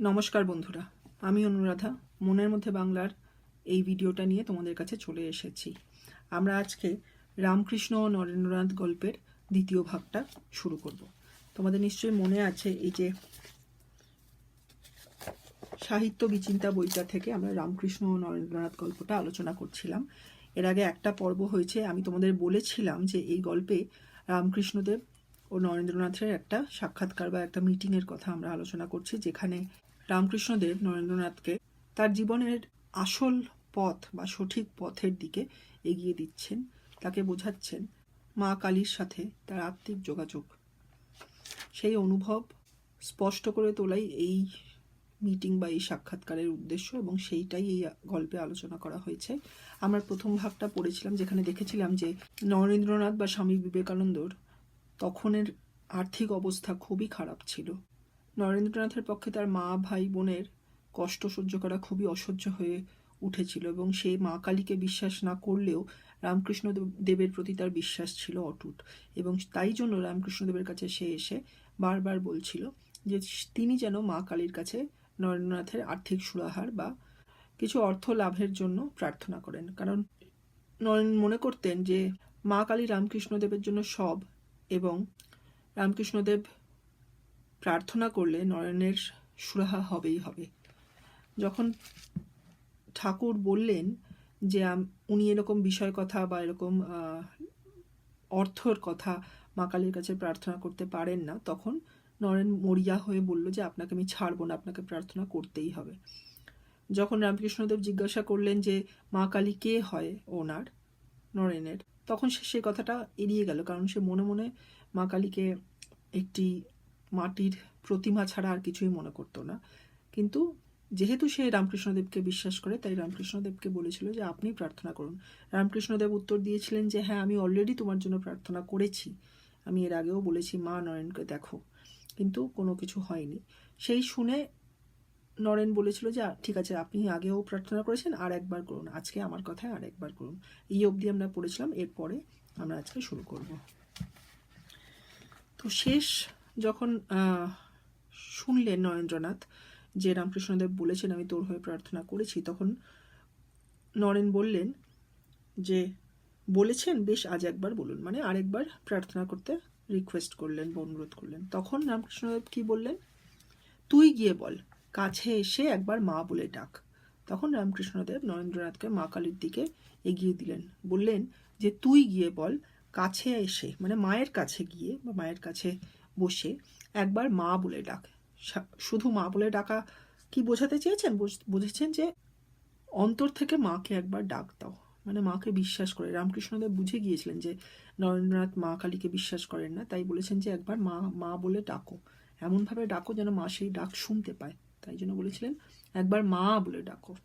নমস্কার বন্ধুরা, আমি অনুরাধা। মনের মধ্যে বাংলার এই ভিডিওটা নিয়ে তোমাদের কাছে চলে এসেছি। আমরা আজকে রামকৃষ্ণ ও নরেন্দ্রনাথ গল্পের দ্বিতীয় ভাগটা শুরু করব। তোমাদের নিশ্চয়ই মনে আছে এই যে সাহিত্য বিচিন্তা বইটা থেকে আমরা রামকৃষ্ণ ও নরেন্দ্রনাথ গল্পটা আলোচনা করছিলাম। এর আগে একটা পর্ব হয়েছে, আমি তোমাদের বলেছিলাম যে এই গল্পে রামকৃষ্ণদেব ও নরেন্দ্রনাথের একটা সাক্ষাৎকার বা একটা মিটিংয়ের কথা আমরা আলোচনা করছি, যেখানে রামকৃষ্ণদেব নরেন্দ্রনাথকে তার জীবনের আসল পথ বা সঠিক পথের দিকে এগিয়ে দিচ্ছেন, তাকে বোঝাচ্ছেন মা কালীর সাথে তার আত্মিক যোগাযোগ। সেই অনুভব স্পষ্ট করে তোলাই এই মিটিং বা এই সাক্ষাৎকারের উদ্দেশ্য এবং সেইটাই এই গল্পে আলোচনা করা হয়েছে। আমরা প্রথম ভাগটা পড়েছিলাম যেখানে দেখেছিলাম যে নরেন্দ্রনাথ বা স্বামী বিবেকানন্দর তখনের আর্থিক অবস্থা খুবই খারাপ ছিল। নরেন্দ্রনাথের পক্ষে তার মা ভাই বোনের কষ্ট সহ্য করা খুবই অসহ্য হয়ে উঠেছিল এবং সে মা কালীকে বিশ্বাস না করলেও রামকৃষ্ণ দেব- দেবের প্রতি তার বিশ্বাস ছিল অটুট এবং তাই জন্য রামকৃষ্ণদেবের কাছে সে এসে বারবার বলছিল যে তিনি যেন মা কালীর কাছে নরেন্দ্রনাথের আর্থিক সুরাহার বা কিছু অর্থ লাভের জন্য প্রার্থনা করেন। কারণ নরেন মনে করতেন যে মা কালী রামকৃষ্ণদেবের জন্য সব এবং রামকৃষ্ণদেব প্রার্থনা করলে নয়নের সুরাহা হবেই হবে। যখন ঠাকুর বললেন যে উনি এরকম বিষয় কথা বা এরকম অর্থর কথা মা কালীর কাছে প্রার্থনা করতে পারেন না, তখন নরেন মরিয়া হয়ে বলল যে, আপনাকে আমি ছাড়বো না, আপনাকে প্রার্থনা করতেই হবে। যখন রামকৃষ্ণদেব জিজ্ঞাসা করলেন যে, মা কালী কে হয় ওনার? নরেনের তখন সে সেই কথাটা এড়িয়ে গেল, কারণ সে মনে মনে মা কালীকে একটি মাটির প্রতিমা ছাড়া আর কিছুই মনে করতো না। কিন্তু যেহেতু সে রামকৃষ্ণদেবকে বিশ্বাস করে, তাই রামকৃষ্ণদেবকে বলেছিল যে, আপনি প্রার্থনা করুন। রামকৃষ্ণদেব উত্তর দিয়েছিলেন যে হ্যাঁ আমি অলরেডি তোমার জন্য প্রার্থনা করেছি। আমি এর আগেও বলেছি, মা নরেনকে দেখো। কিন্তু কোনো কিছু হয়নি। সেই শুনে নরেন বলেছিল যে, "আ- ঠিক আছে, আপনি আগেও প্রার্থনা করেছেন, আর একবার করুন। আজকে আমার কথায় আর একবার করুন। এই অবধি আমরা পড়েছিলাম, এরপরে আমরা আজকে শুরু করব। তো শেষ যখন শুনলেন নরেন্দ্রনাথ, যে রামকৃষ্ণদেব বলেছেন, আমি তোর হয়ে প্রার্থনা করেছি, তখন নরেন বললেন যে, বলেছেন, বেশ, আজ একবার বলুন। মানে আরেকবার প্রার্থনা করতে রিকোয়েস্ট করলেন বা অনুরোধ করলেন। তখন রামকৃষ্ণদেব কি বললেন? তুই গিয়ে বল, কাছে এসে একবার মা বলে ডাক। তখন রামকৃষ্ণদেব নরেন্দ্রনাথকে মা কালীর দিকে এগিয়ে দিলেন। বললেন যে, তুই গিয়ে বল, কাছে এসে মানে মায়ের কাছে গিয়ে বা মায়ের কাছে বসে একবার মা বলে ডাক। শুধু মা বলে ডাকা কি বোঝাতে চেয়েছেন? বুঝ- বুঝেছেন যে অন্তর থেকে মাকে একবার ডাক দাও। মানে মাকে বিশ্বাস করে। রামকৃষ্ণদেব বুঝে গিয়েছিলেন যে নরেন্দ্রনাথ মা কালীকে বিশ্বাস করেন না, তাই বলেছেন যে একবার মা মা বলে ডাকো। এমনভাবে ডাকো যেন মা সেই ডাক শুনতে পায়। তাই জন্য বলেছিলেন, একবার মা বলে ডাকো।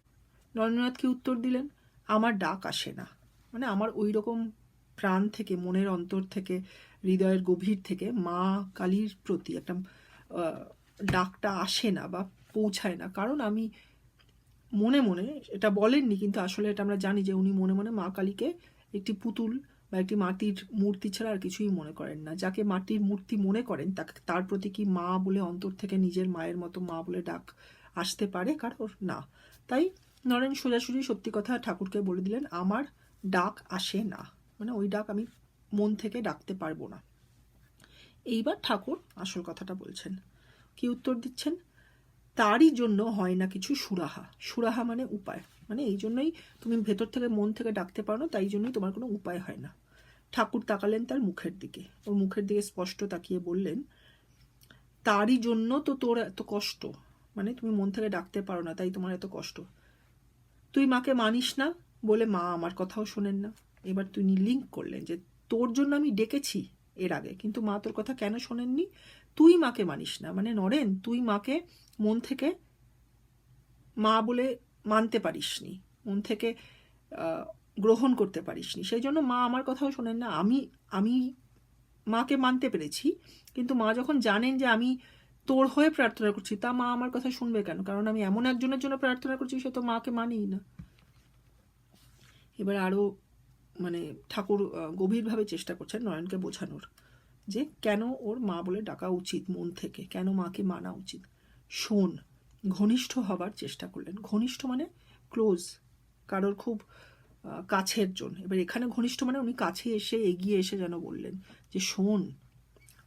নরেন্দ্রনাথ কি উত্তর দিলেন? আমার ডাক আসে না। মানে আমার ওই রকম প্রাণ থেকে, মনের অন্তর থেকে হৃদয়ের গভীর থেকে মা কালীর প্রতি একটা ডাকটা আসে না বা পৌঁছায় না। কারণ আমি মনে মনে এটা বলেননি, কিন্তু আসলে এটা আমরা জানি যে উনি মনে মনে মা কালীকে একটি পুতুল বা একটি মাটির মূর্তি ছাড়া আর কিছুই মনে করেন না। যাকে মাটির মূর্তি মনে করেন, তাকে, তার প্রতি কি মা বলে অন্তর থেকে নিজের মায়ের মতো মা বলে ডাক আসতে পারে? কারোর না। তাই নরেন সোজাসুজি সত্যি কথা ঠাকুরকে বলে দিলেন, আমার ডাক আসে না। মানে ওই ডাক আমি মন থেকে ডাকতে পারব না। এইবার ঠাকুর আসল কথাটা বলছেন। কি উত্তর দিচ্ছেন? তারই জন্য হয় না কিছু সুরাহা। সুরাহা মানে উপায়। মানে এই জন্যই তুমি ভেতর থেকে মন থেকে ডাকতে পারো না, তাই জন্যই তোমার কোনো উপায় হয় না। ঠাকুর তাকালেন তার মুখের দিকে। ওর মুখের দিকে স্পষ্ট তাকিয়ে বললেন, তারই জন্য তো তোর এত কষ্ট। মানে তুমি মন থেকে ডাকতে পারো না, তাই তোমার এত কষ্ট। তুই মাকে মানিস না বলে মা আমার কথাও শোনেন না। এবার তিনি লিঙ্ক করলেন যে তোর জন্য আমি ডেকেছি এর আগে। কিন্তু মা তোর কথা কেন শোনেননি? তুই মাকে মানিস না। মানে নরেন, তুই মাকে মন থেকে মা বলে মানতে পারিসনি। মন থেকে গ্রহণ করতে পারিসনি। সেই জন্য মা আমার কথাও শোনেন না। আমি আমি মাকে মানতে পেরেছি। কিন্তু মা যখন জানেন যে আমি তোর হয়ে প্রার্থনা করছি, তা মা আমার কথা শুনবে কেন? কারণ আমি এমন একজনের জন্য প্রার্থনা করছি সে তো মাকে মানেই না। এবার আরও মানে ঠাকুর গভীরভাবে চেষ্টা করছেন নয়নকে বোঝানোর যে কেন ওর মা বলে ডাকা উচিত মন থেকে, কেন মাকে মানা উচিত। শোন, ঘনিষ্ঠ হবার চেষ্টা করলেন। ঘনিষ্ঠ মানে ক্লোজ কারোর খুব কাছের জন। এবার এখানে ঘনিষ্ঠ মানে উনি কাছে এসে এগিয়ে এসে যেন বললেন যে, শোন,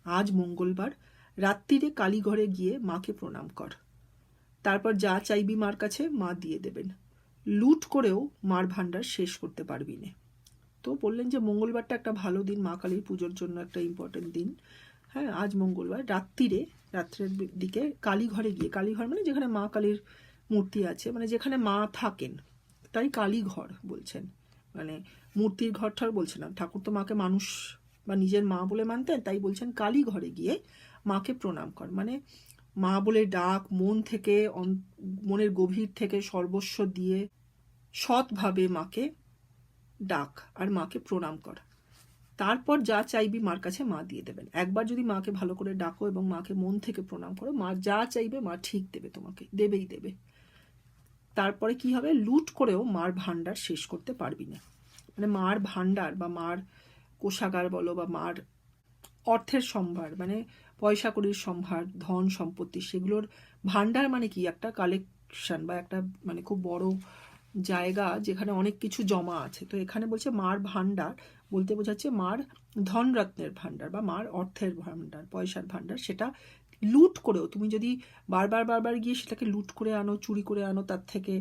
আজ মঙ্গলবার রাত্রিরে কালীঘরে গিয়ে মাকে প্রণাম কর। তারপর যা চাইবি মার কাছে মা দিয়ে দেবেন। লুট করেও মার ভাণ্ডার শেষ করতে পারবি না। তো বললেন যে মঙ্গলবারটা একটা ভালো দিন মা কালীর পুজোর জন্য একটা ইম্পর্টেন্ট দিন। হ্যাঁ আজ মঙ্গলবার, রাত্রিরে, রাত্রের দিকে কালীঘরে গিয়ে, কালীঘর মানে যেখানে মা কালীর মূর্তি আছে মানে যেখানে মা থাকেন, তাই কালীঘর বলছেন। মানে মূর্তির ঘর ঠর বলছেন না, ঠাকুর তো মাকে মানুষ বা নিজের মা বলে মানতেন, তাই বলছেন কালী ঘরে গিয়ে মাকে প্রণাম কর। মানে মা বলে ডাক, মন থেকে মনের গভীর থেকে সর্বস্ব দিয়ে সৎভাবে মাকে ডাক আর মাকে প্রণাম কর। তারপর যা চাইবি মার কাছে মা দিয়ে দেবেন। একবার যদি মাকে ভালো করে ডাকো এবং মাকে মন থেকে প্রণাম করো, মা যা চাইবে মা ঠিক দেবে তোমাকে, দেবেই দেবে। তারপরে কি হবে? লুট করেও মার ভান্ডার শেষ করতে পারবি না। মানে মার ভান্ডার বা মার কোষাগার বলো বা মার অর্থের সম্ভার মানে পয়সা কড়ির সম্ভার, ধন সম্পত্তি, সেগুলোর ভান্ডার মানে কি? একটা কালেকশন বা একটা মানে খুব বড় জায়গা যেখানে অনেক কিছু জমা আছে। তো এখানে বলছে মার ভান্ডার বলতে বোঝাচ্ছে মার ধনরত্নের ভান্ডার বা মার অর্থের ভান্ডার পয়সার ভান্ডার সেটা লুট করেও, তুমি যদি বারবার বারবার গিয়ে সেটাকে লুট করে আনো, চুরি করে আনো, তার থেকে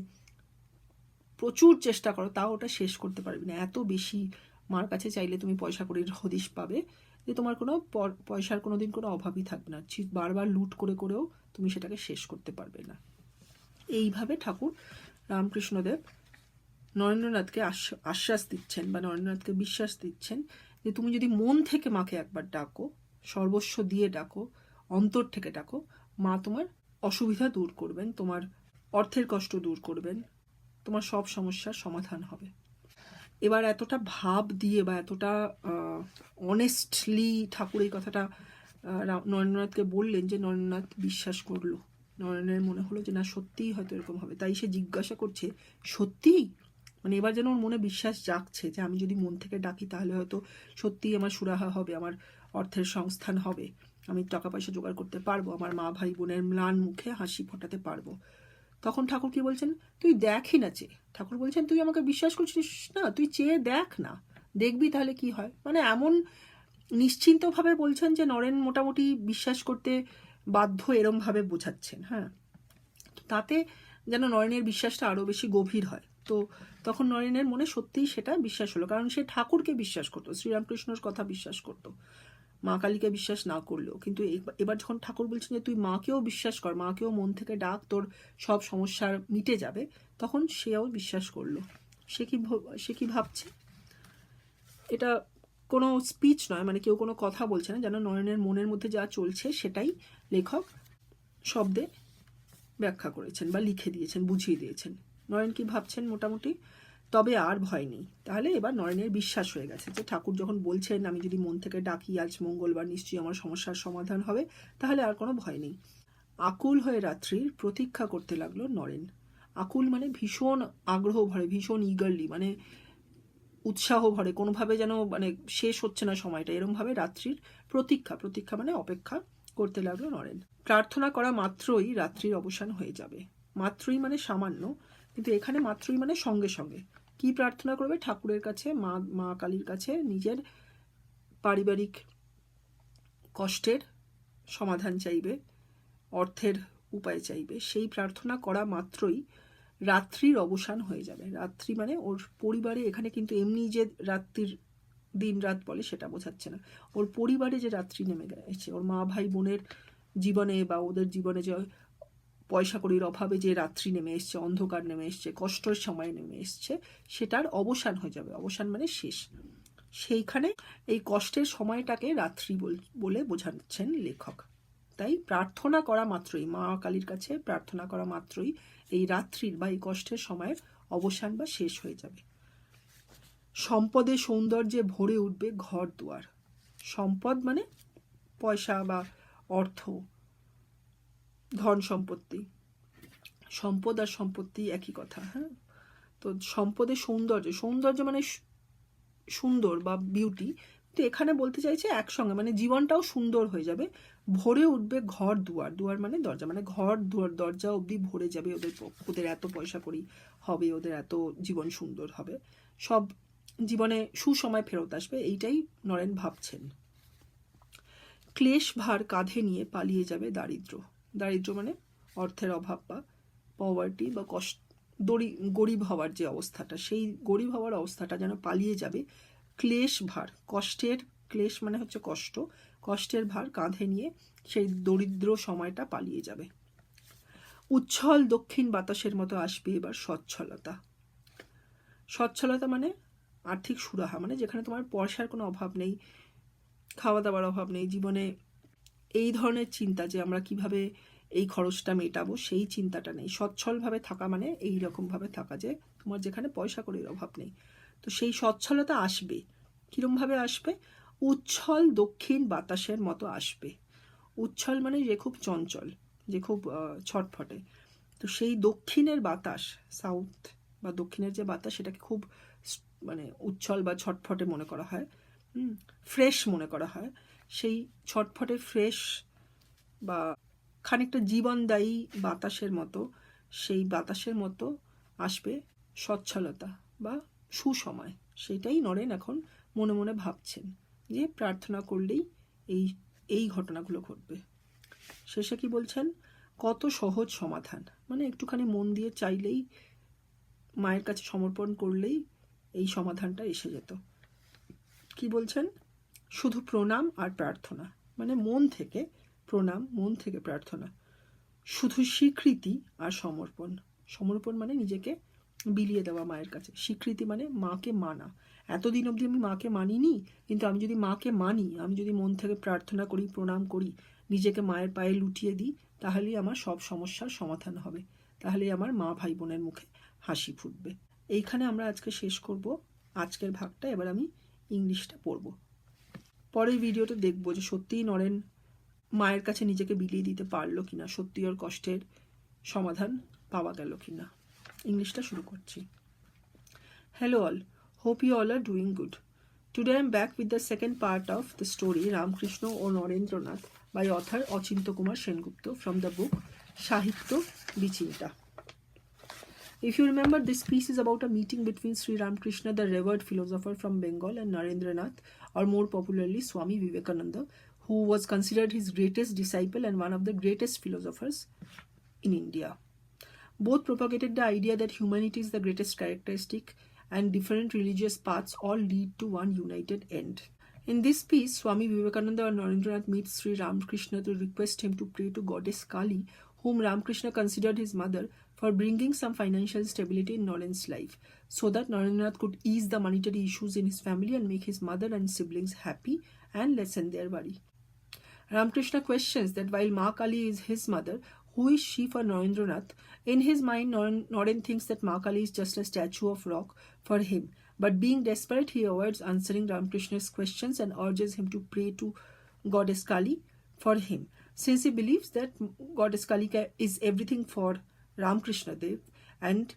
প্রচুর চেষ্টা করো, তাও ওটা শেষ করতে পারবে না। এত বেশি মার কাছে চাইলে তুমি পয়সা কড়ির হদিশ পাবে যে তোমার কোনো পয়সার কোনো দিন কোনো অভাবই থাকবে না। বারবার লুট করে করেও তুমি সেটাকে শেষ করতে পারবে না। এইভাবে ঠাকুর রামকৃষ্ণদেব নরেন্দ্রনাথকে আশ্বাস দিচ্ছেন বা নরেন্দ্রনাথকে বিশ্বাস দিচ্ছেন যে তুমি যদি মন থেকে মাকে একবার ডাকো, সর্বস্ব দিয়ে ডাকো, অন্তর থেকে ডাকো, মা তোমার অসুবিধা দূর করবেন, তোমার অর্থের কষ্ট দূর করবেন, তোমার সব সমস্যার সমাধান হবে। এবার এতটা ভাব দিয়ে বা এতটা অনেস্টলি ঠাকুর এই কথাটা নরেন্দ্রনাথকে বললেন যে নরেন্দ্রনাথ বিশ্বাস করল। নরেন্দ্রের মনে হলো যে না, সত্যিই হয়তো এরকম হবে। তাই সে জিজ্ঞাসা করছে, সত্যিই? মানে এবার যেন ওর মনে বিশ্বাস জাগছে যে আমি যদি মন থেকে ডাকি তাহলে হয়তো সত্যিই আমার সুরাহা হবে, আমার অর্থের সংস্থান হবে। আমি টাকা পয়সা জোগাড় করতে পারব, আমার মা ভাই বোনের ম্লান মুখে হাসি ফোটাতে পারব। তখন ঠাকুর কি বলছেন, তুই দেখই না চেয়ে ঠাকুর বলছেন, তুই আমাকে বিশ্বাস করছিস না? তুই চেয়ে দেখ না। দেখবি তাহলে কি হয়? মানে এমন নিশ্চিন্তভাবে বলছেন যে নরেন মোটামুটি বিশ্বাস করতে বাধ্য এরমভাবে বোঝাচ্ছেন হ্যাঁ। তাতে যেন নরেনের বিশ্বাসটা আরও বেশি গভীর হয়। তো তখন নরেনের মনে সত্যিই সেটা বিশ্বাস হলো, কারণ সে ঠাকুরকে বিশ্বাস করতো, শ্রীরামকৃষ্ণর কথা বিশ্বাস করতো। মা কালীকে বিশ্বাস না করলেও, কিন্তু এব- এবার যখন ঠাকুর বলছেন যে, তুই মাকেও বিশ্বাস কর, মাকেও মন থেকে ডাক, তোর সব সমস্যার মিটে যাবে, তখন সেও বিশ্বাস করল। সে কি সে কি ভাবছে? এটা কোনো স্পিচ নয় মানে কেউ কোনো কথা বলছে না, যেন নয়নের মনের মধ্যে যা চলছে সেটাই লেখক শব্দে ব্যাখ্যা করেছেন বা লিখে দিয়েছেন, বুঝিয়ে দিয়েছেন। নয়ন কি ভাবছেন মোটামুটি? তবে আর ভয় নেই। তাহলে এবার নয়নের বিশ্বাস হয়ে গেছে যে ঠাকুর যখন বলছেন, আমি যদি মন থেকে ডাকি, আজ মঙ্গলবার নিশ্চয়ই আমার সমস্যার সমাধান হবে তাহলে আর কোনো ভয় নেই। আকুল হয়ে রাত্রির প্রতীক্ষা করতে লাগল নরেন। আকুল মানে ভীষণ আগ্রহ ভরে, ভীষণ ইগারলি মানে উৎসাহ ভরে, কোনোভাবে যেন মানে শেষ হচ্ছে না সময়টা। এরমভাবে রাত্রির প্রতীক্ষা প্রতীক্ষা মানে অপেক্ষা করতে লাগল নরেন। প্রার্থনা করা মাত্রই রাত্রির অবসান হয়ে যাবে। মাত্রই মানে সামান্য, কিন্তু এখানে মাত্রই মানে সঙ্গে সঙ্গে। কি প্রার্থনা করবে? ঠাকুরের কাছে, মা মা কালীর কাছে, নিজের পারিবারিক কষ্টের সমাধান চাইবে, অর্থের উপায় চাইবে। সেই প্রার্থনা করা মাত্রই রাত্রির অবসান হয়ে যাবে। রাত্রি মানে ওর পরিবারে এখানে কিন্তু এমনি যে রাত্রির দিন রাত বলে সেটা বোঝাচ্ছে না। ওর পরিবারে যে রাত্রি নেমে গেছে, ওর মা ভাই বোনের জীবনে বা ওদের জীবনে যে পয়সা কড়ির অভাবে যে রাত্রি নেমে এসছে, অন্ধকার নেমে এসছে, কষ্টের সময় নেমে এসছে, সেটার অবসান হয়ে যাবে। অবসান মানে শেষ। সেইখানে এই কষ্টের সময়টাকে রাত্রি বলে বোঝাচ্ছেন লেখক। তাই প্রার্থনা করা মাত্রই, মা কালীর কাছে প্রার্থনা করা মাত্রই এই রাত্রির বা এই কষ্টের সময়ের অবসান বা শেষ হয়ে যাবে। সম্পদে সৌন্দর্যে ভরে উঠবে ঘর দুয়ার। সম্পদ মানে পয়সা বা অর্থ, ধন সম্পত্তি। সম্পদ আর সম্পত্তি একই কথা হ্যাঁ? তো সম্পদের সৌন্দর্য সৌন্দর্য মানে সুন্দর বা বিউটি তো এখানে বলতে চাইছে একসঙ্গে মানে জীবনটাও সুন্দর হয়ে যাবে। ভরে উঠবে ঘর, দুয়ার। দুয়ার মানে দরজা। মানে ঘর, দুয়ার, দরজা অবধি ভরে যাবে ওদের ওদের এত পয়সা করি হবে, ওদের এত জীবন সুন্দর হবে। সব জীবনে সুসময় ফেরত আসবে, এইটাই নরেন ভাবছেন। ক্লেশ ভার কাঁধে নিয়ে পালিয়ে যাবে দারিদ্র। দারিদ্র মানে অর্থের অভাব বা পভার্টি বা কষ্ট, দরি, গরিব হওয়ার যে অবস্থাটা, সেই গরিব হওয়ার অবস্থাটা যেন পালিয়ে যাবে ক্লেশ ভার। কষ্টের, ক্লেশ মানে হচ্ছে কষ্ট। কষ্টের ভার কাঁধে নিয়ে সেই দরিদ্র সময়টা পালিয়ে যাবে। উচ্ছল দক্ষিণ বাতাসের মতো আসবে এবার সচ্ছলতা। সচ্ছলতা মানে আর্থিক সুরাহা মানে যেখানে তোমার পয়সার কোনো অভাব নেই খাওয়া দাওয়ার অভাব নেই, জীবনে এই ধরনের চিন্তা যে আমরা কীভাবে এই খরচটা মেটাবো, সেই চিন্তাটা নেই। সচ্ছলভাবে থাকা মানে এই রকমভাবে থাকা যে তোমার যেখানে পয়সা কড়ির অভাব নেই। তো সেই সচ্ছলতা আসবে, কীরমভাবে আসবে? উচ্ছল দক্ষিণ বাতাসের মতো আসবে। উচ্ছল মানে যে খুব চঞ্চল, যে খুব ছটফটে। তো সেই দক্ষিণের বাতাস সাউথ বা দক্ষিণের যে বাতাস, সেটাকে খুব মানে উচ্ছল বা ছটফটে মনে করা হয়। ফ্রেশ মনে করা হয়। সেই ছটফটে ফ্রেশ বা খানিকটা জীবনদায়ী বাতাসের মতো, সেই বাতাসের মতো আসবে সচ্ছলতা বা সুসময়। সেটাই নরেন এখন মনে মনে ভাবছেন। যে প্রার্থনা করলেই এই এই ঘটনাগুলো ঘটবে। শেষে কি বলছেন? কত সহজ সমাধান। মানে একটুখানি মন দিয়ে চাইলেই, মায়ের কাছে সমর্পণ করলেই এই সমাধানটা এসে যেত। কি বলছেন? শুধু প্রণাম আর প্রার্থনা। মানে মন থেকে প্রণাম, মন থেকে প্রার্থনা। শুধু স্বীকৃতি আর সমর্পণ। সমর্পণ মানে নিজেকে বিলিয়ে দেওয়া মায়ের কাছে। স্বীকৃতি মানে মাকে মানা। এতদিন অবধি আমি মাকে মানিনি কিন্তু আমি যদি মাকে মানি আমি যদি মন থেকে প্রার্থনা করি প্রণাম করি নিজেকে মায়ের পায়ে লুটিয়ে দিই তাহলেই আমার সব সমস্যার সমাধান হবে। তাহলেই আমার মা ভাই বোনের মুখে হাসি ফুটবে। এইখানে আমরা আজকে শেষ করব। আজকের ভাগটা এবার আমি ইংলিশটা পড়ব। পরের ভিডিওতে দেখব যে সত্যিই নরেন মায়ের কাছে নিজেকে বিলিয়ে দিতে পারল কিনা সত্যি ওর কষ্টের সমাধান পাওয়া গেল কিনা। ইংলিশটা শুরু করছি। Hello all, hope you all are doing good. Today I am back with the second part of the story Ramkrishna or Narendranath by author Achinto Kumar Sengupta from the book Sahitya Bichinta. If you remember, this piece is about a meeting between Sri Ramakrishna, the revered philosopher from Bengal, and Narendranath, or more popularly Swami Vivekananda, who was considered his greatest disciple and one of the greatest philosophers in India. Both propagated the idea that humanity is the greatest characteristic and different religious paths all lead to one united end. In this piece, Swami Vivekananda and Narendranath meets Sri Ramakrishna to request him to pray to goddess Kali, whom Ramakrishna considered his mother, for bringing some financial stability in Naren's life, so that Narendranath could ease the monetary issues in his family and make his mother and siblings happy and lessen their worry. Ramakrishna questions that while Ma Kali is his mother, who is she for Narendranath? In his mind, Naren, thinks that Ma Kali is just a statue of rock for him. But being desperate, he avoids answering Ramakrishna's questions and urges him to pray to Goddess Kali for him. Since he believes that Goddess Kali is everything for Ramakrishna Dev and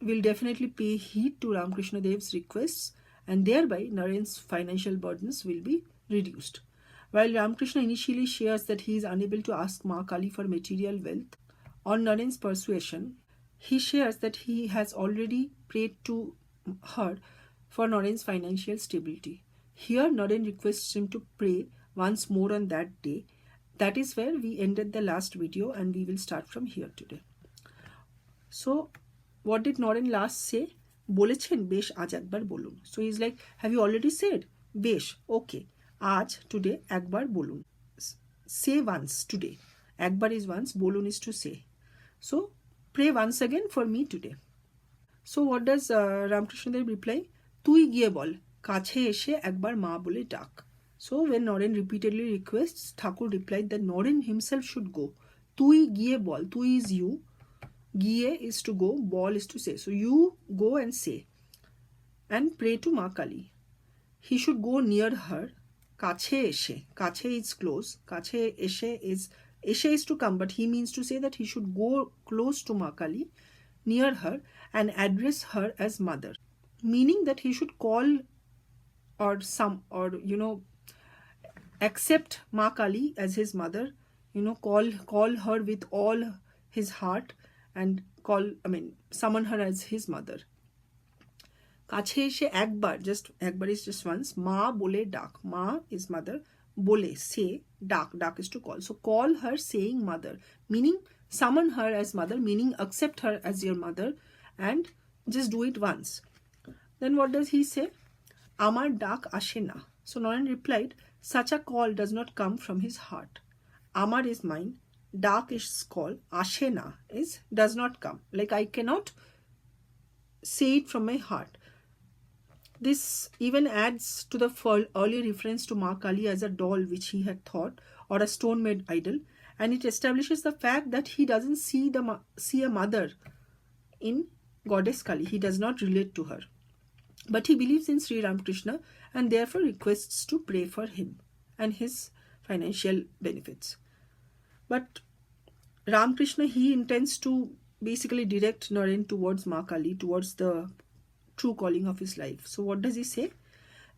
will definitely pay heed to Ramakrishna Dev's requests and thereby Naren's financial burdens will be reduced. While Ramakrishna initially shares that he is unable to ask Ma Kali for material wealth, on Naren's persuasion, he shares that he has already prayed to her for Naren's financial stability. Here, Naren requests him to pray once more on that day. That is where we ended the last video and we will start from here today. So what did Naren last say বলেছেন বেশ আজ একবার বলুন so is like have you already said বেশ ওকে আজ today একবার বলুন। Say once today একবার ইজ ওয়ান্স বলুন is to say so pray once again for me today so what does Ramakrishnadev reply তুই গিয়ে বল কাছে এসে একবার মা বলে ডাক। So when Naren repeatedly request Thakur reply that Naren himself should go তুই গিয়ে বল তুই ইজ ইউ গিয়ে is to go, ball is to say. So you go and say and pray to Ma Kali. He should go near her. কাছে এসে কাছে is close. কাছে এসে is এসে is to come, but he means to say that he should go close to Ma Kali, near her, and address her as mother. Meaning that he should call or some or you know accept Ma Kali as his mother, you know, call call her with all his heart and call, I mean, summon her as his mother. কাছে এসে একবার just একবার is just once মা বলে ডাক মা is mother বলে সে ডাক ডাক is to call so call her saying mother meaning summon her as mother meaning accept her as your mother and just do it once then what does he say আমার ডাক আসে না so Nayan replied such a call does not come from his heart আমার is mine ডাক is call আসে না is does not come like I cannot say it from my heart. this even adds to the earlier reference to Ma Kali as a doll which he had thought or a stone made idol, and it establishes the fact that he doesn't see the see a mother in goddess Kali. He does not relate to her, but he believes in Sri Ramakrishna and therefore requests to pray for him and his financial benefits. But Ramakrishna, he intends to basically direct Naren towards Ma Kali, towards the true calling of his life. So what does he say?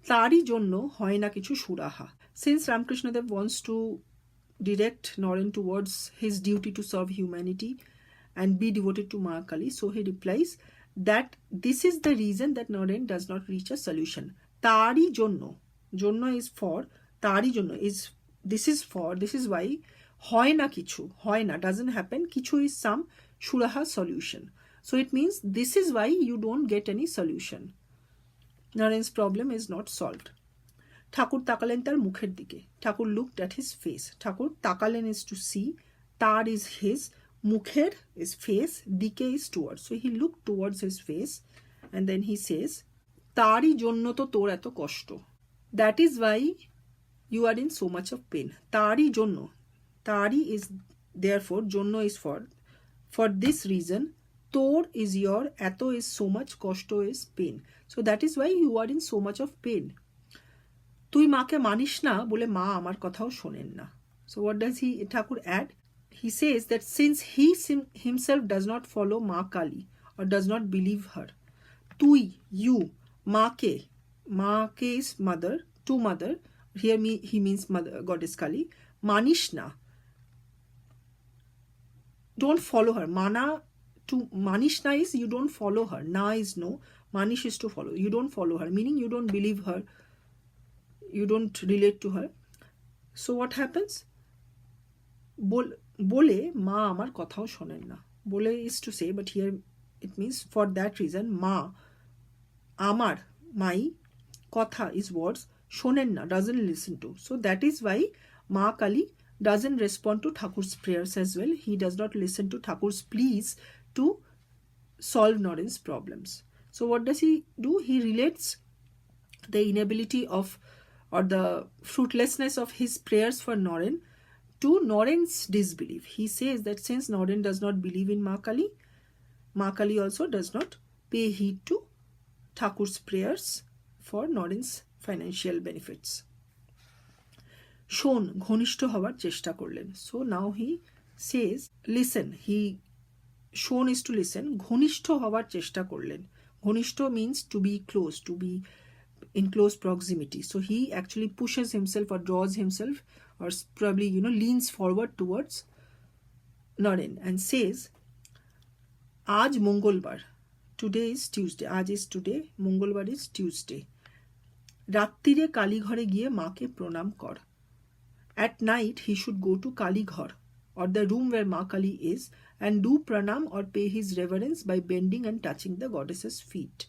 তারই জন্য হয় না কিছু সুরাহা since Ramakrishnadev wants to direct Naren towards his duty to serve humanity and be devoted to Ma Kali. So he replies that this is the reason that Naren does not reach a solution. তারই জন্য জন্য is for তারই জন্য is this is for this is why হয় না কিছু হয় না doesn't happen কিছু is some সুরাহা solution. So it means this is why you don't get any solution. Naren's problem is not solved. ঠাকুর তাকালেন তার মুখের দিকে Thakur looked at his face Thakur তাকালেন ইজ টু সি তার ইজ হিজ মুখের is face দিকে is towards so he look towards his face and then he says তারই জন্য তো তোর এত কষ্ট that is why you are in so much of pain তারই জন্য তারই ইজ দেয়ার ফর জন্য is for for this reason তোর ইজ ইয়র এত ইজ সো মাচ কষ্ট is pain so that is why you are in so much of pain তুই মাকে মানিস না বলে মা আমার কথাও শোনেন না so what does he Thakur add he says that since he himself does not follow Ma Kali or does not believe her তুই ইউ মাকে মাকে is mother to mother here me he means mother goddess Kali মানিস না don't follow her. Mana to Manishna is you don't follow her. Na is no. Manish is to follow. You don't follow her, meaning you don't believe her. You don't relate to her. So what happens? বল- বলে মা আমার কথাও শোনেন না বলে is to say but here it means for that reason মা আমার মাই কথা ইজ ওয়ার্ডস শোনেন না doesn't listen to so that is why Ma Kali doesn't respond to Thakur's prayers as well. He does not listen to Thakur's pleas to solve Noren's problems. So what does he do? He relates the inability of or the fruitlessness of his prayers for Noren to Noren's disbelief. He says that since Noren does not believe in Ma Kali, Ma Kali also does not pay heed to Thakur's prayers for Noren's financial benefits. শোন ঘনিষ্ঠ হওয়ার চেষ্টা করলেন so now হি সেজ listen হি শোন is to listen ঘনিষ্ঠ হওয়ার চেষ্টা করলেন ঘনিষ্ঠ means to be close to be in close proximity so he actually pushes himself or draws himself or probably you know leans forward towards Naren and says আজ মঙ্গলবার today is Tuesday আজ is today মঙ্গলবার is Tuesday রাত্রিরে কালীঘরে গিয়ে মাকে প্রণাম কর night, he should go to Kali Ghar or the room where Ma Kali is and do pranam or pay his reverence by bending and touching the goddess's feet.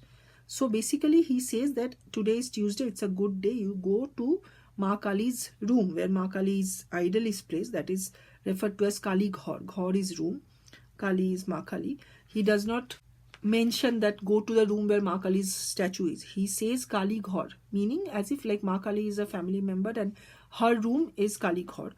So basically, he says that today is Tuesday, it's a good day. You go to Ma Kali's room where Ma Kali's idol is placed, that is referred to as Kali Ghar. Ghar is room, Kali is Ma Kali. He does not mention that go to the room where Ma Kali's statue is. He says Kali Ghar, meaning as if like Ma Kali is a family member and her room is Kali Ghar.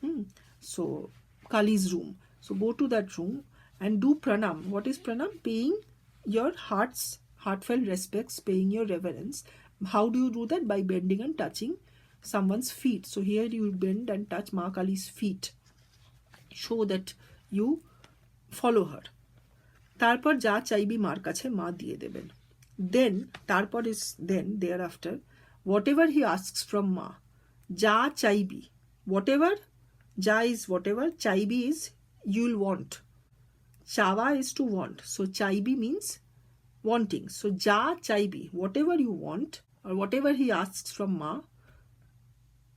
Hmm. So Kali's room. So go to that room and do pranam. What is pranam? Paying your heart's heartfelt respects, paying your reverence. How do you do that? By bending and touching someone's feet. So here you bend and touch Ma Kali's feet. Show that you follow her. তারপর যা চাইবি মার কাছে মা দিয়ে দেবেন দেন তারপর is then thereafter whatever he asks from Ma যা চাইবি হোয়াট এভার যা ইজ হোয়াট এভার চাইবি is you'll want. Chawa is to want. So chaibi means wanting. So ja chaibi, whatever you want or whatever he asks from ma,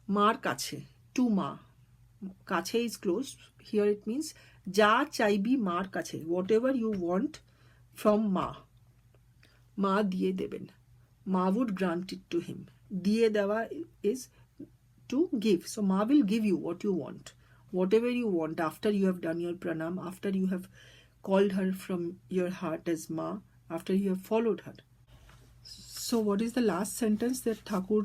mar kache, to ma. Kache is close. Here it means ja chaibi mar kache, whatever you want from ma. Ma diye deben. Ma would grant it to him. Diye deva is to give. So ma will give you what you want whatever you want after you have done your pranam after you have called her from your heart as ma after you have followed her so what is the last sentence that thakur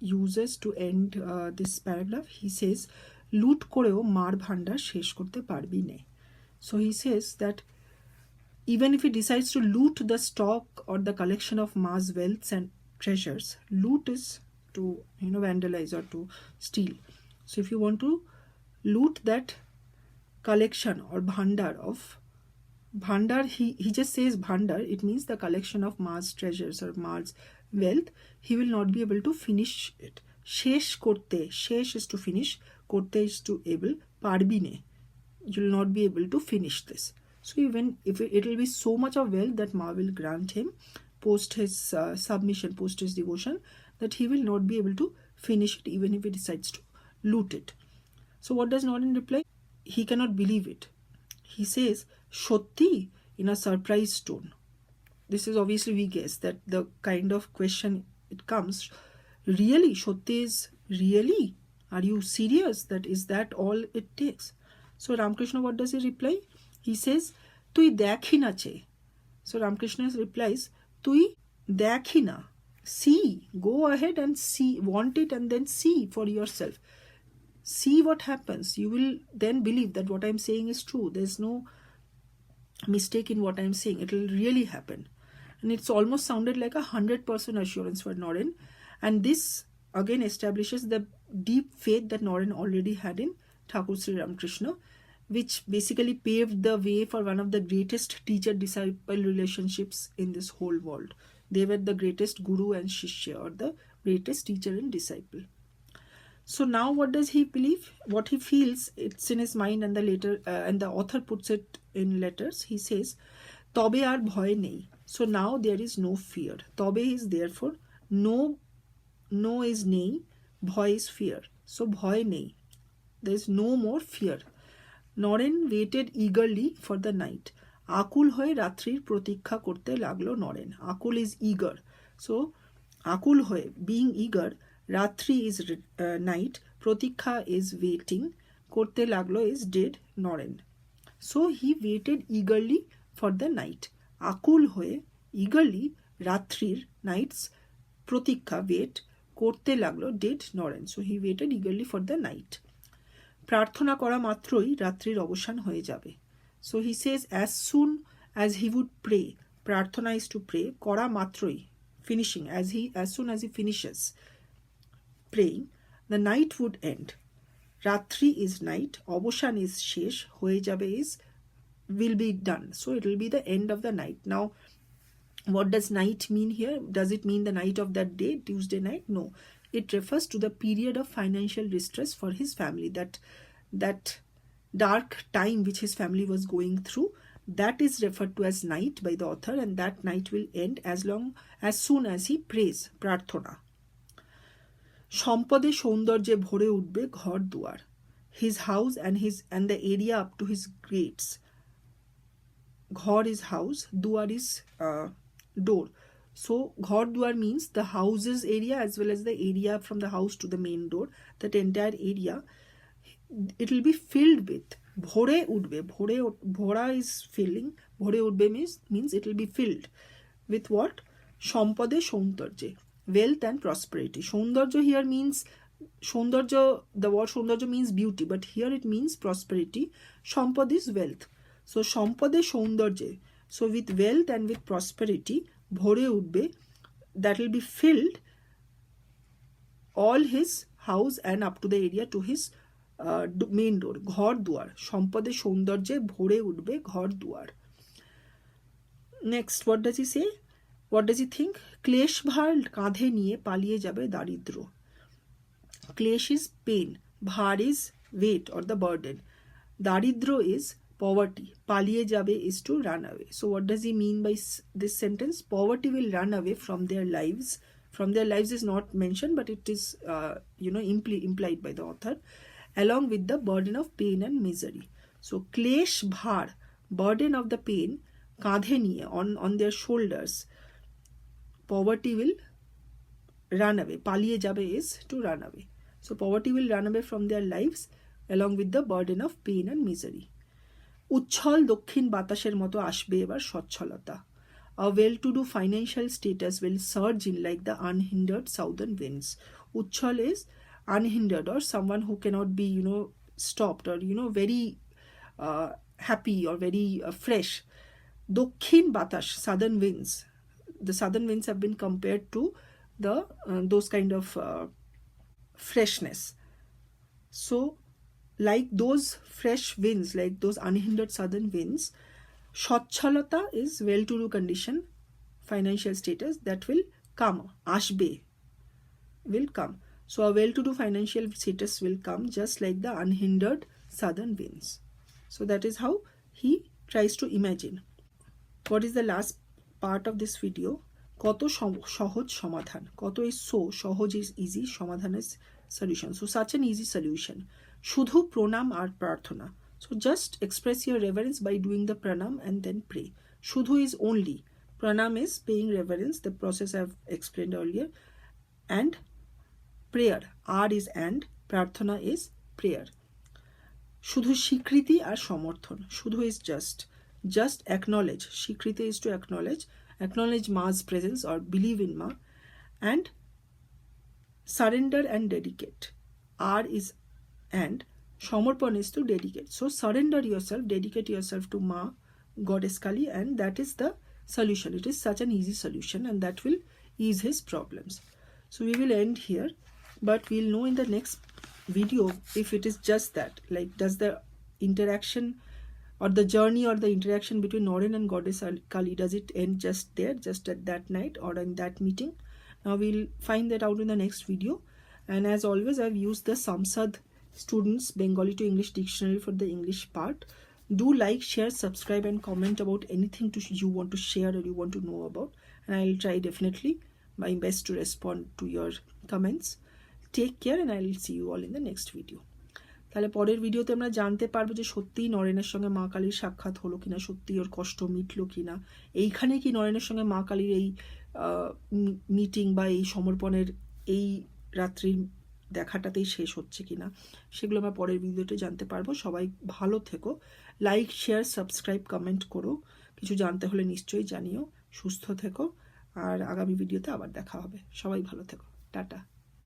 uses to end uh, this paragraph he says লুট করেও মার ভান্ডার শেষ করতে পারবি নে so he says that even if he decides to loot the stock or the collection of ma's wealths and treasures loot is to you know vandalize or to steal so if you want to loot that collection or bhandar of bhandar he, he just says bhandar it means the collection of Mars treasures or Mars wealth. He will not be able to finish it. Shesh korte shesh is to finish korte is to able parbine you will not be able to finish this. So even if it will be so much of wealth that Ma will grant him post his uh, submission, post his devotion, that he will not be able to finish it even if he decides to loot it. so what does Norin reply he cannot believe it he says সত্যি in a surprised tone this is obviously we guess that the kind of question it comes really সত্যি is really are you serious that is that all it takes so ramkrishna what does he reply he says তুই দেখি না চে so ramkrishna replies তুই দেখি না see go ahead and see want it and then see for yourself See what happens. You will then believe that what i'm saying is true. There's no mistake in what i'm saying. It will really happen. And it's almost sounded like a 100% assurance for norin and this again establishes the deep faith that norin already had in thakur sri ramakrishna which basically paved the way for one of the greatest teacher disciple relationships in this whole world. They were the greatest guru and shishya or the greatest teacher and disciple so now what does he believe what he feels it's in his mind and the later uh, and the author puts it in letters he says তবে আর ভয় নেই so now there is no fear তবে is therefore no no is নেই ভয় is fear so ভয় নেই there is no more fear Naren waited eagerly for the night আকুল হয়ে রাত্রির প্রতীক্ষা করতে লাগলো নরেন আকুল ইজ ইগার সো আকুল হয়ে বিং ইগার রাত্রি ইজ নাইট প্রতীক্ষা ইজ ওয়েটিং করতে লাগল is did Naren. So he waited eagerly for the night আকুল হয়ে ইগারলি রাত্রির নাইটস প্রতীক্ষা ওয়েট করতে লাগল did Naren. So he waited eagerly for the night প্রার্থনা করা মাত্রই রাত্রির অবসান হয়ে যাবে। So he says as soon as he would pray প্রার্থনা ইজ টু প্রে করা মাত্রই finishing as he as soon as he finishes Praying, the night would end. Ratri is night, Abushan is shesh, hoye is will be done. So it will be the end of the night. Now, what does night mean here? Does it mean the night of that day, Tuesday night? No. It refers to the period of financial distress for his family. That that dark time which his family was going through that is referred to as night by the author and that night will end as long as soon as he prays prarthana সম্পদে সৌন্দর্যে ভরে উঠবে ঘর দুয়ার his house and his and the area up to his gates ঘর is house, duar is uh, door. So ghor duar means the houses area as well as the area from the house to the main door, that entire area, it will be filled with ভরে উঠবে ভরে ভরা is filling ভরে উঠবে means means it will be filled with what সম্পদে সৌন্দর্যে wealth and prosperity. সৌন্দর্য here means, সৌন্দর্য, the word সৌন্দর্য means beauty, but here it means prosperity. সম্পদ is wealth. সো সম্পদে সৌন্দর্যে so with wealth and with prosperity ভরে উঠবে that will be filled all his house and up to the area to his main door ঘর দুয়ার. সম্পদে সৌন্দর্যে ভরে উঠবে ঘর দুয়ার. Next what does he say what does E think ক্লেশ ভার কাঁধে নিয়ে পালিয়ে যাবে দারিদ্র Klesh is pain. Bhar is weight or the burden. Daridro is poverty. Paliye jabe is to run away. So, what does he mean by s- this sentence? Poverty will run away from their lives. From their lives is not mentioned, but it is, uh, you know, impli- implied by the author, along with the burden of pain and misery. So, Klesh Bhar, burden of the pain, কাঁধে নিয়ে on on their shoulders poverty will run away পালিয়ে যাবে is to run away so poverty will run away from their lives along with the burden of pain and misery উচ্ছল দক্ষিণ বাতাসের মতো আসবে এবার সচ্ছলতা A well-to-do financial status will surge in like the unhindered southern winds. Uchchal is unhindered or someone who cannot be, you know, stopped or, you know, very uh, happy or very uh, fresh. Dokhin Batash, southern winds. The southern winds have been compared to the uh, those kind of uh, freshness. So, like those fresh winds, like those unhindered southern winds, সচ্ছলতা is well to do condition, financial status that will come, ashbe will come. So, a well to do financial status will come just like the unhindered southern winds. So, that is how he tries to imagine. What is the last part of this video কত সহজ সমাধান, কত is so সহজ is easy সমাধান is solution so such an easy solution শুধু প্রণাম আর প্রার্থনা। So just express your reverence by doing the pranam and then pray শুধু is only pranam is paying reverence the process of explain earlier and prayer R is and প্রার্থনা is prayer শুধু স্বীকৃতি আর সমর্থন, শুধু is just just acknowledge. Shikrita is to acknowledge. Acknowledge Ma's presence or believe in Ma. And surrender and dedicate. R is and. Samarpan is to dedicate. So surrender yourself, dedicate yourself to Ma, Goddess Kali, and that is the solution. It is such an easy solution and that will ease his problems. So we will end here, but we'll know in the next video if it is just that. Like, does the interaction or the journey or the interaction between Norin and goddess Kali does it end just there, just at that night or in that meeting? Now we'll find that out in the next video. And as always, I've used the Samsad Students Bengali to English Dictionary for the English part. Do like, share, subscribe, and comment about anything to you want to share or you want to know about. And I'll try definitely my best to respond to your comments. Take care, and I'll see you all in the next video. তাহলে পরের ভিডিওতে আমরা জানতে পারব যে সত্যিই নরেনের সঙ্গে মা কালীর সাক্ষাৎ হলো কিনা সত্যি ওর কষ্ট মিটলো কিনা। এইখানে কি নরেনের সঙ্গে মা কালীর এই মিটিং বা এই সমর্পণের এই রাত্রির দেখাটাতেই শেষ হচ্ছে কিনা, সেগুলো আমরা পরের ভিডিওতে জানতে পারব। সবাই ভালো থেকো। লাইক শেয়ার সাবস্ক্রাইব কমেন্ট করো। কিছু জানতে হলে নিশ্চয়ই জানিও। সুস্থ থেকো। আর আগামী ভিডিওতে আবার দেখা হবে। সবাই ভালো থেকো। টাটা।